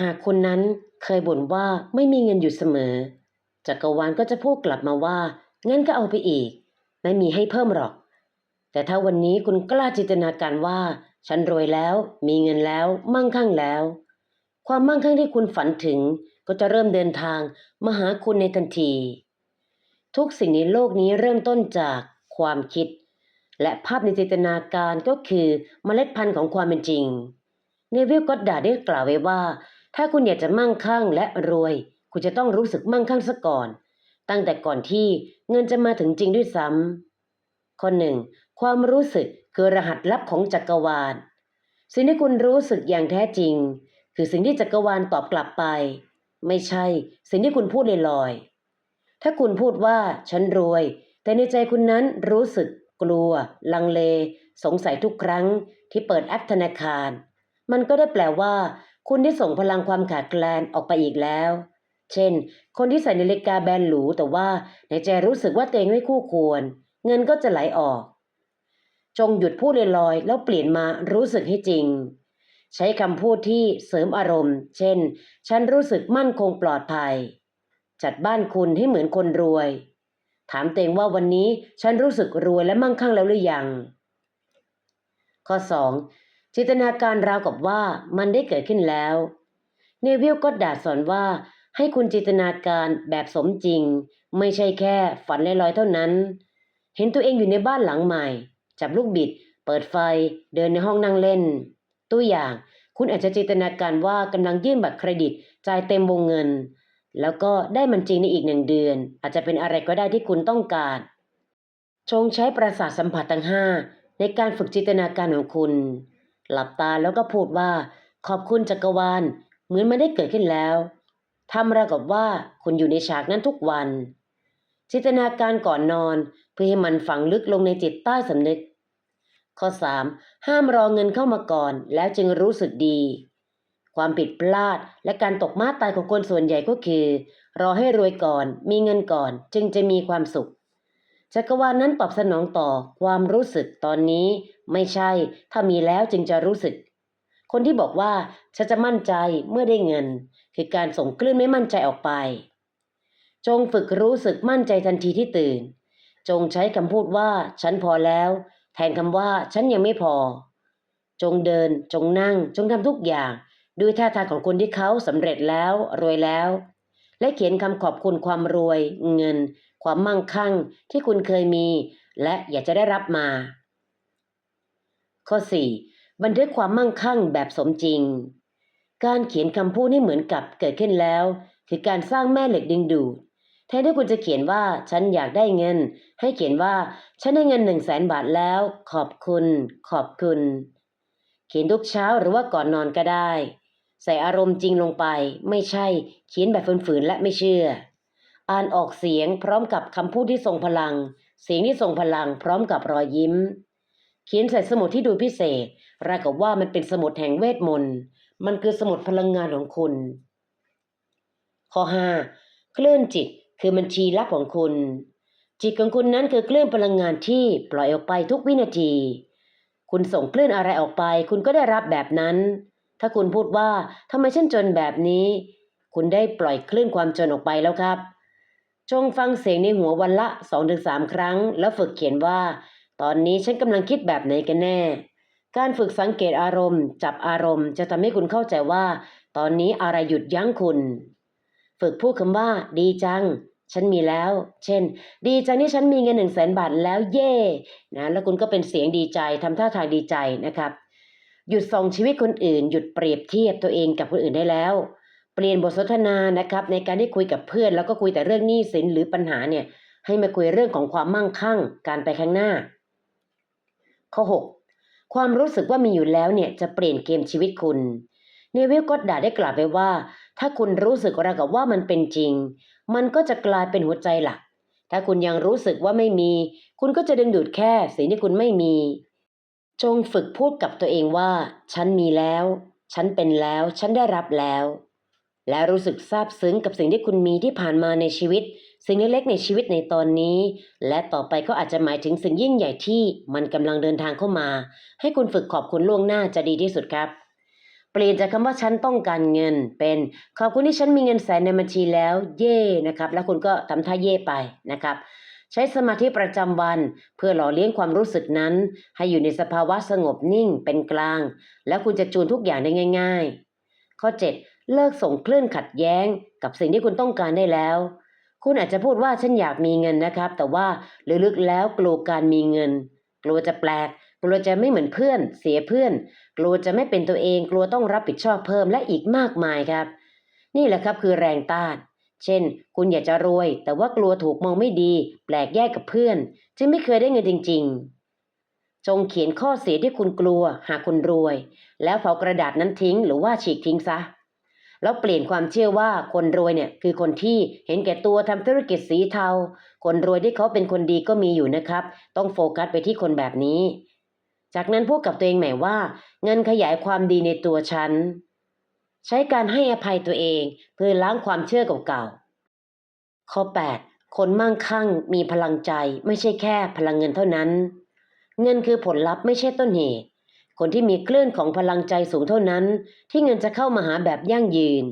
หากคนนั้นเคยบ่นว่าไม่มีเงินอยู่เสมอ จักรวาลก็จะพูดกลับมาว่างั้นก็เอาไปอีก ไม่มีให้เพิ่มหรอก แต่ถ้าวันนี้คุณกล้าจินตนาการว่า ฉันรวยแล้ว มีเงินแล้ว มั่งคั่งแล้ว ความมั่งคั่งที่คุณฝันถึง ก็จะเริ่มเดินทางมาหาคุณในทันที ทุกสิ่งในโลกนี้เริ่มต้นจากความคิด และภาพในจินตนาการก็คือเมล็ดพันธุ์ของความเป็นจริง เนวิลก็ดดาได้กล่าวไว้ว่า ถ้าคุณอยากจะมั่งคั่งและรวย คุณจะต้องรู้สึกมั่งคั่งซะก่อน ตั้งแต่ก่อนที่เงินจะมาถึงจริงด้วยซ้ำข้อหนึ่งความรู้สึกคือรหัสลับของจักรวาล สิ่งที่คุณรู้สึกอย่างแท้จริง คือสิ่งที่จักรวาลตอบกลับไป ไม่ใช่ สิ่งที่คุณพูดลอยๆถ้าคุณพูดว่าฉันรวย แต่ในใจคุณนั้นรู้สึกกลัว ลังเล สงสัยทุกครั้งที่เปิดแอปธนาคาร มันก็ได้แปลว่า คุณได้ส่งพลังความขาดแคลนออกไปอีกแล้ว เช่น คนที่ใส่นาฬิกาแบรนด์หรูแต่ว่าในใจรู้สึกว่าตัวเองไม่คู่ควร เงินก็จะไหลออก จงหยุดพูดลอยๆแล้วเปลี่ยนมารู้สึกให้จริง ใช้คำพูดที่เสริมอารมณ์ เช่น ฉันรู้สึกมั่นคงปลอดภัย จัดบ้านคุณให้เหมือนคนรวย ถามเองว่าวันนี้ฉันรู้สึกรวยและมั่งคั่งแล้วหรือยัง ข้อ 2. จินตนาการราวกับว่ามันได้เกิดขึ้นแล้ว เนวิลก็ดาสอนว่าให้คุณจินตนาการแบบสมจริง ไม่ใช่แค่ฝันลอยๆเท่านั้น เห็นตัวเองอยู่ในบ้านหลังใหม่ จับลูกบิด เปิดไฟ เดินในห้องนั่งเล่น ตัวอย่าง คุณอาจจะจินตนาการว่ากำลังยื่นบัตรเครดิตจ่ายเต็มวงเงิน แล้วก็ได้มันจริงในอีกหนึ่งเดือน อาจจะเป็นอะไรก็ได้ที่คุณต้องการจงใช้ประสาทสัมผัสทั้งห้าในการฝึกจินตนาการของคุณ หลับตาแล้วก็พูดว่า ขอบคุณจักรวาลเหมือนไมันได้เกิดขึ้นแล้วทำราวกับว่าคุณอยู่ในฉากนั้นทุกวัน จินตนาการก่อนนอนเพื่อให้มันฝังลึกลงในจิตใต้สำนึก ข้อ 3. ห้ามรอเงินเข้ามาก่อน แล้วจึงรู้สึกดี ความผิดพลาดและการตกมาตายของคนส่วนใหญ่ก็คือ รอให้รวยก่อน มีเงินก่อนจึงจะมีความสุข จักรวาลนนั้นตอบสนองต่อความรู้สึกตอนนี้ไม่ใช่ ถ้ามีแล้วจึงจะรู้สึก คนที่บอกว่าฉันจะมั่นใจเมื่อได้เงิน คือการส่งคลื่นไม่มั่นใจออกไป จงฝึกรู้สึกมั่นใจทันทีที่ตื่น จงใช้คำพูดว่า ฉันพอแล้ว แทนคำว่า ฉันยังไม่พอ จงเดิน จงนั่ง จงทำทุกอย่าง ด้วยท่าทางของคนที่เขาสำเร็จแล้วรวยแล้ว และเขียนคำขอบคุณความรวย เงิน ความมั่งคั่งที่คุณเคยมี และอยากจะได้รับมา ข้อ 4. บันทึกความมั่งคั่งแบบสมจริง การเขียนคำพูดนี่เหมือนกับเกิดขึ้นแล้ว คือการสร้างแม่เหล็กดึงดูดแทนที่คุณจะเขียนว่าฉันอยากได้เงิน ให้เขียนว่าฉันได้เงินหนึ่งแสนบาทแล้ว ขอบคุณ ขอบคุณ เขียนทุกเช้าหรือว่าก่อนนอนก็ได้ ใส่อารมณ์จริงลงไป ไม่ใช่เขียนแบบฝืนๆและไม่เชื่อ อ่านออกเสียงพร้อมกับคำพูดที่ทรงพลัง เสียงที่ทรงพลังพร้อมกับรอยยิ้ม เขียนใส่สมุดที่ดูพิเศษราวกับว่ามันเป็นสมุดแห่งเวทมนต์ มันคือสมุดพลังงานของคุณ ข้อ 5. คลื่อนจิตคือบัญชีลับของคุณ จิตของคุณนั้นคือคลื่นพลังงานที่ปล่อยออกไปทุกวินาที คุณส่งคลื่นอะไรออกไป คุณก็ได้รับแบบนั้น ถ้าคุณพูดว่าทำไมฉันจนแบบนี้ คุณได้ปล่อยคลื่นความจนออกไปแล้วครับ จงฟังเสียงในหัววันละ 2-3 ครั้ง แล้วฝึกเขียนว่า ตอนนี้ฉันกำลังคิดแบบไหนกันแน่ การฝึกสังเกตอารมณ์ จับอารมณ์จะทำให้คุณเข้าใจว่า ตอนนี้อะไรหยุดยั้งคุณ ฝึกพูดคำว่า ดีจังฉันมีแล้ว เช่น ดีจังที่ฉันมีเงินหนึ่งแสนบาทแล้วเย่นะ แล้วคุณก็เป็นเสียงดีใจทำท่าทางดีใจนะครับ หยุดส่องชีวิตคนอื่น หยุดเปรียบเทียบตัวเองกับคนอื่นได้แล้ว เปลี่ยนบทสนทนานะครับ ในการที่คุยกับเพื่อน แล้วก็คุยแต่เรื่องหนี้สินหรือปัญหาเนี่ย ให้มาคุยเรื่องของความมั่งคั่ง การไปข้างหน้า ข้อ 6 ความรู้สึกว่ามีอยู่แล้วเนี่ยจะเปลี่ยนเกมชีวิตคุณเนวิลก็ด่าได้กล่าวไปว่า ถ้าคุณรู้สึกราวกับว่ามันเป็นจริง มันก็จะกลายเป็นหัวใจหลัก ถ้าคุณยังรู้สึกว่าไม่มี คุณก็จะดึงดูดแค่สิ่งที่คุณไม่มี จงฝึกพูดกับตัวเองว่า ฉันมีแล้ว ฉันเป็นแล้ว ฉันได้รับแล้ว และรู้สึกซาบซึ้งกับสิ่งที่คุณมีที่ผ่านมาในชีวิต สิ่งเล็กๆในชีวิตในตอนนี้ และต่อไปก็อาจจะหมายถึงสิ่งยิ่งใหญ่ที่มันกำลังเดินทางเข้ามา ให้คุณฝึกขอบคุณล่วงหน้าจะดีที่สุดครับ เปลี่ยนจากคำว่าฉันต้องการเงิน เป็นขอบคุณที่ฉันมีเงินแสนในบัญชีแล้ว เย่นะครับ แล้วคุณก็ทำท่าเย่ไปนะครับ ช้สมาธิประจำวัน เพื่อหล่อเลี้ยงความรู้สึกนั้น ให้อยู่ในสภาวะสงบนิ่งเป็นกลาง แล้วคุณจะจูนทุกอย่างได้ง่าย ๆ ข้อ 7 เลิกส่งคลื่นขัดแย้งกับสิ่งที่คุณต้องการได้แล้ว คุณอาจจะพูดว่าฉันอยากมีเงินนะครับ แต่ว่าลึกๆแล้วกลัวการมีเงิน กลัวจะแปลก กลัวจะไม่เหมือนเพื่อน เสียเพื่อน กลัวจะไม่เป็นตัวเอง กลัวต้องรับผิดชอบเพิ่มและอีกมากมายครับ นี่แหละครับคือแรงต้าน เช่น คุณอยากจะรวย แต่ว่ากลัวถูกมองไม่ดี แปลกแยกกับเพื่อน จึงไม่เคยได้เงินจริง ๆ จงเขียนข้อเสียที่คุณกลัว หากคุณรวย แล้วเผากระดาษนั้นทิ้ง หรือว่าฉีกทิ้งซะ แล้วเปลี่ยนความเชื่อว่าคนรวยเนี่ยคือคนที่เห็นแก่ตัวทำธุรกิจสีเทา คนรวยที่เขาเป็นคนดีก็มีอยู่นะครับ ต้องโฟกัสไปที่คนแบบนี้ จากนั้นพูดกับตัวเองใหม่ว่า เงินขยายความดีในตัวฉัน ใช้การให้อภัยตัวเอง เพื่อล้างความเชื่อเก่าๆ ข้อ 8 คนมั่งคั่งมีพลังใจไม่ใช่แค่พลังเงินเท่านั้น เงินคือผลลัพธ์ไม่ใช่ต้นเหตุ คนที่มีคลื่นของพลังใจสูงเท่านั้น ที่เงินจะเข้ามาหาแบบยั่งยืน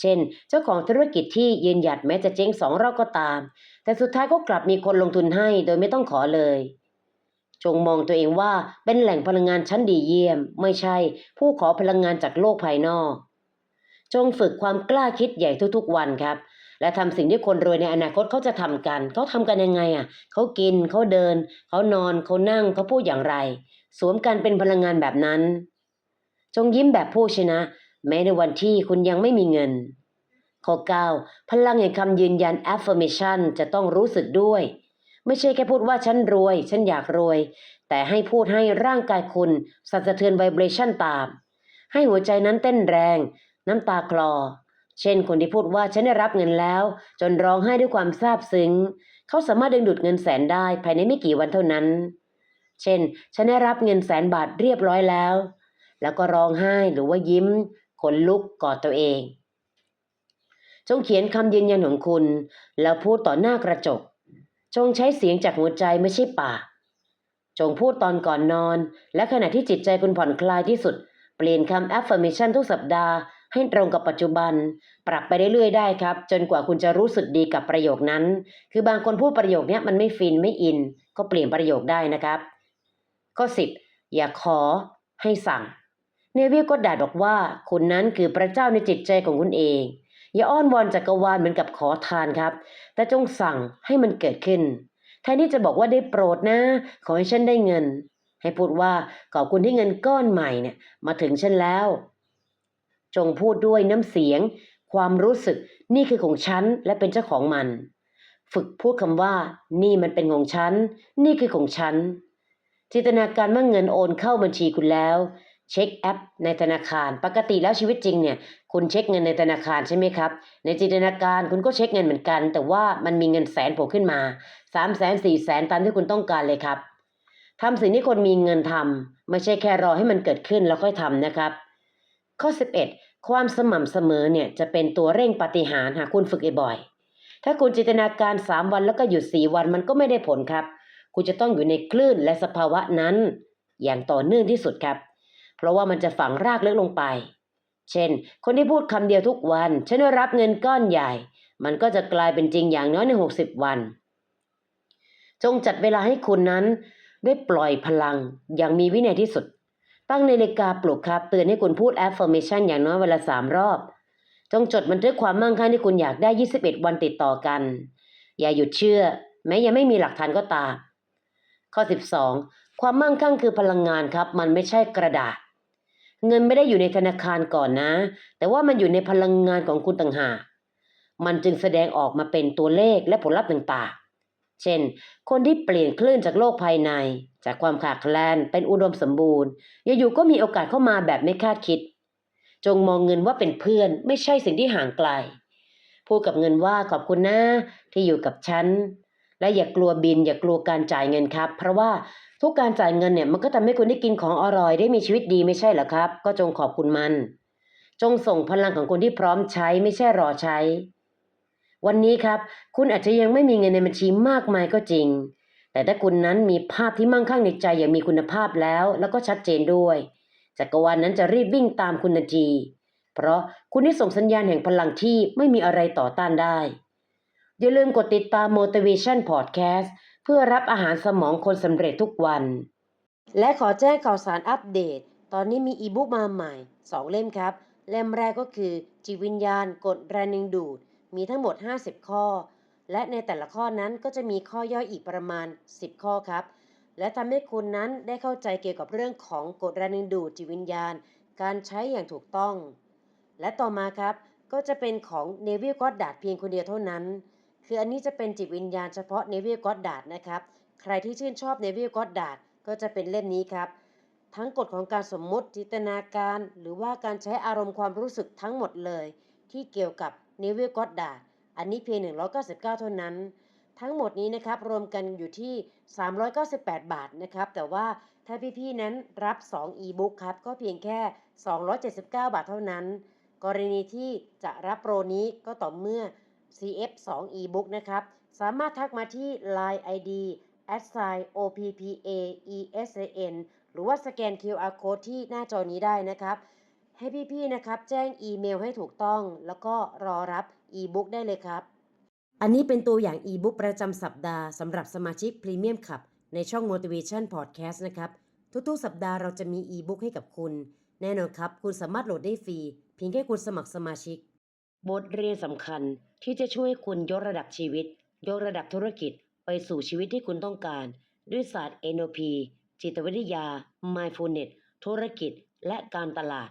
เช่น เจ้าของธุรกิจที่ยืนหยัดแม้จะเจ๊งสองรอบก็ตาม แต่สุดท้ายก็กลับมีคนลงทุนให้โดยไม่ต้องขอเลยจงมองตัวเองว่าเป็นแหล่งพลังงานชั้นดีเยี่ยม ไม่ใช่ผู้ขอพลังงานจากโลกภายนอก จงฝึกความกล้าคิดใหญ่ทุกๆวันครับ และทำสิ่งที่คนรวยในอนาคตเขาจะทำกันเขาทำกันยังไงอะเขากินเขาเดินเขานอนเขานั่งเขาพูดอย่างไร สวมกันเป็นพลังงานแบบนั้น จงยิ้มแบบผู้ชนะ แม้ในวันที่คุณยังไม่มีเงินข้อ9พลังแห่งคำยืนยัน affirmation จะต้องรู้สึกด้วย ไม่ใช่แค่พูดว่าฉันรวย ฉันอยากรวย แต่ให้พูดให้ร่างกายคุณสั่นสะเทือนไวเบรชั่นตาม ให้หัวใจนั้นเต้นแรง น้ำตาคลอ เช่นคนที่พูดว่าฉันได้รับเงินแล้ว จนร้องไห้ด้วยความซาบซึ้ง เขาสามารถดึงดูดเงินแสนได้ภายในไม่กี่วันเท่านั้น เช่น ฉันได้รับเงินแสนบาทเรียบร้อยแล้ว แล้วก็ร้องไห้หรือว่ายิ้มขนลุกกอดตัวเอง จงเขียนคำยืนยันของคุณ แล้วพูดต่อหน้ากระจก จงใช้เสียงจากหัวใจไม่ใช่ปาก จงพูดตอนก่อนนอน และขณะที่จิตใจคุณผ่อนคลายที่สุด เปลี่ยนคำ affirmation ทุกสัปดาห์ ให้ตรงกับปัจจุบัน ปรับไปเรื่อยๆได้ครับ จนกว่าคุณจะรู้สึกดีกับประโยคนั้น คือบางคนพูดประโยคนี้มันไม่ฟินไม่อิน ก็เปลี่ยนประโยคได้นะครับ ข้อ 10 อย่าขอให้สั่ง เนวิลก็ด่าบอกว่า คุณนั้นคือพระเจ้าในจิตใจของคุณเอง อย่าอ้อนวอนจักรวาลเหมือนกับขอทานครับ แต่จงสั่งให้มันเกิดขึ้นแทนที่จะบอกว่าได้โปรดนะ ขอให้ฉันได้เงิน ให้พูดว่าขอบคุณที่เงินก้อนใหม่เนี่ยมาถึงฉันแล้ว จงพูดด้วยน้ำเสียง ความรู้สึกนี่คือของฉันและเป็นเจ้าของมัน ฝึกพูดคำว่า นี่มันเป็นของฉัน นี่คือของฉัน จินตนาการว่าเงินโอนเข้าบัญชีคุณแล้ว เช็คแอป ในธนาคาร ปกติแล้วชีวิตจริงเนี่ย คุณเช็คเงินในธนาคารใช่ไหมครับ ในจินตนาการคุณก็เช็คเงินเหมือนกัน แต่ว่ามันมีเงินแสนโผล่ขึ้นมาสามแสนสี่แสนตามที่คุณต้องการเลยครับทำสิ่งที่คนมีเงินทำไม่ใช่แค่รอให้มันเกิดขึ้นแล้วค่อยทำนะครับ ข้อ 11 ความสม่ำเสมอเนี่ยจะเป็นตัวเร่งปฏิหารหากคุณฝึกบ่อยๆถ้าคุณจินตนาการ 3 วันแล้วก็หยุด 4 วันมันก็ไม่ได้ผลครับ คุณจะต้องอยู่ในคลื่นและสภาวะนั้น อย่างต่อเนื่องที่สุดครับ เพราะว่ามันจะฝังรากลึกลงไป เช่น คนที่พูดคำเดียวทุกวัน ฉันได้รับเงินก้อนใหญ่ มันก็จะกลายเป็นจริงอย่างน้อยใน 60 วัน จงจัดเวลาให้คุณนั้นได้ปล่อยพลังอย่างมีวินัยที่สุด ตั้งนาฬิกาปลุกครับเตือนให้คุณพูด affirmation อย่างน้อยเวลาสามรอบ จงจดบันทึกความมั่งคั่งที่คุณอยากได้ 21 วันติดต่อกัน อย่าหยุดเชื่อ แม้ยังไม่มีหลักฐานก็ตาม ข้อ 12 ความมั่งคั่งคือพลังงานครับ มันไม่ใช่กระดาษ เงินไม่ได้อยู่ในธนาคารก่อนนะ แต่ว่ามันอยู่ในพลังงานของคุณต่างหากมันจึงแสดงออกมาเป็นตัวเลขและผลลัพธ์ต่างๆ เช่น คนที่เปลี่ยนคลื่นจากโลกภายใน จากความขาดแคลนเป็นอุดมสมบูรณ์อยู่ๆก็มีโอกาสเข้ามาแบบไม่คาดคิด จงมองเงินว่าเป็นเพื่อนไม่ใช่สิ่งที่ห่างไกล พูดกับเงินว่าขอบคุณนะที่อยู่กับฉัน และอย่ากลัวบิน อย่ากลัวการจ่ายเงินครับ เพราะว่าทุกการจ่ายเงินเนี่ยมันก็ทำให้คุณได้กินของอร่อยได้มีชีวิตดีไม่ใช่เหรอครับ ก็จงขอบคุณมัน จงส่งพลังของคนที่พร้อมใช้ไม่ใช่รอใช้ วันนี้ครับ คุณอาจจะยังไม่มีเงินในบัญชีมากมายก็จริง แต่ถ้าคุณนั้นมีภาพที่มั่งคั่งในใจอย่างมีคุณภาพแล้ว แล้วก็ชัดเจนด้วยจักรวาลนนั้นจะรีบวิ่งตามคุณทันที เพราะคุณได้ส่งสัญญาณแห่งพลังที่ไม่มีอะไรต่อต้านได้ อย่าลืมกดติดตาม Motivation Podcast เพื่อรับอาหารสมองคนสำเร็จทุกวัน และขอแจ้งข่าวสารอัปเดต ตอนนี้มีอีบุ๊กมาใหม่ 2 เล่มครับ เล่มแรกก็คือจิตวิญญาณกฎแรงดึงดูด มีทั้งหมด 50 ข้อ และในแต่ละข้อนั้นก็จะมีข้อย่อยอีกประมาณ 10 ข้อครับ และทำให้คุณนั้นได้เข้าใจเกี่ยวกับเรื่องของกฎแรงดึงดูดจิตวิญญาณ การใช้อย่างถูกต้อง และต่อมาครับก็จะเป็นของเนวิลก็อดดาดเพียงคนเดียวเท่านั้น คืออันนี้จะเป็นจิตวิญญาณเฉพาะเนวิลก็อดดาดนะครับ ใครที่ชื่นชอบเนวิลก็อดดาดก็จะเป็นเล่มนี้ครับ ทั้งกฎของการสมมุติจินตนาการ หรือว่าการใช้อารมณ์ความรู้สึกทั้งหมดเลย ที่เกี่ยวกับ นิวิลก็อดดาอันนี้เพียง 199 เท่านั้น ทั้งหมดนี้นะครับรวมกันอยู่ที่ 398 บาทนะครับ แต่ว่าถ้าพี่ๆนั้นรับ 2 e-book ครับ ก็เพียงแค่ 279 บาทเท่านั้น กรณีที่จะรับโปรนี้ก็ต่อเมื่อ CF 2 e-book นะครับ สามารถทักมาที่ Line ID @oppaesan หรือว่าสแกน QR code ที่หน้าจอนี้ได้นะครับ ให้พี่ๆนะครับ แจ้งอีเมลให้ถูกต้อง แล้วก็รอรับ e-book ได้เลยครับ อันนี้เป็นตัวอย่าง e-book ประจำสัปดาห์สำหรับสมาชิก Premium Club ในช่อง Motivation Podcast นะครับ ทุกๆ สัปดาห์เราจะมี e-book ให้กับคุณ แน่นอนครับ คุณสามารถโหลดได้ฟรี เพียงแค่คุณสมัครสมาชิก บทเรียนสำคัญที่จะช่วยคุณยกระดับชีวิต ยกระดับธุรกิจ ไปสู่ชีวิตที่คุณต้องการ ด้วยศาสตร์ NLP จิตวิทยา Mindfulness ธุรกิจ และการตลาด